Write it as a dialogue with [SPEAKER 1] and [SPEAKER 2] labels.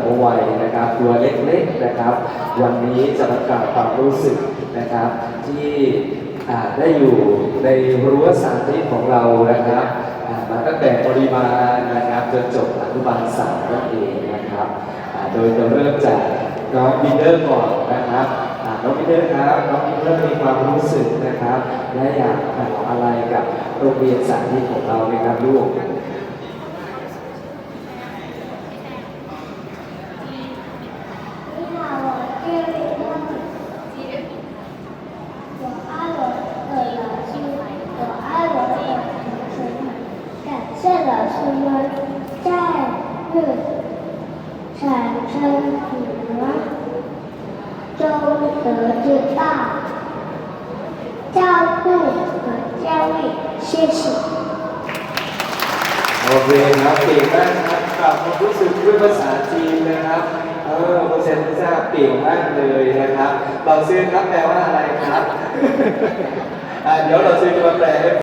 [SPEAKER 1] หัววัยนะครับตัวเล็กๆนะครับ วันนี้จะประกาศความรู้สึกนะครับ ที่ได้อยู่ในรั้วสาธิตของเรานะครับมาตั้งแต่ปริมาณนะครับจนจบอนุบาลสามนั่นเองนะครับโดยจะเริ่มจากน้องบินเดอร์ก่อนนะครับน้องบินเดอร์ครับน้องบินเดอร์มีความรู้สึกนะครับ และอยากถามอะไรกับโรงเรียนสาธิตของเราไหมครับลูก
[SPEAKER 2] 感谢老师们在日产生什么中得知道照顾和教育，谢谢。
[SPEAKER 1] โอเคครับเก่งมากครับกลับมารู้สึกด้วยภาษาจีนนะครับ เออเปอร์เซ็นต์ทราบเก่งมากเลยนะครับ เราซื้อครับแปลว่าอะไรครับ อ่าเดี๋ยวเราซื้อจะมาแปลให้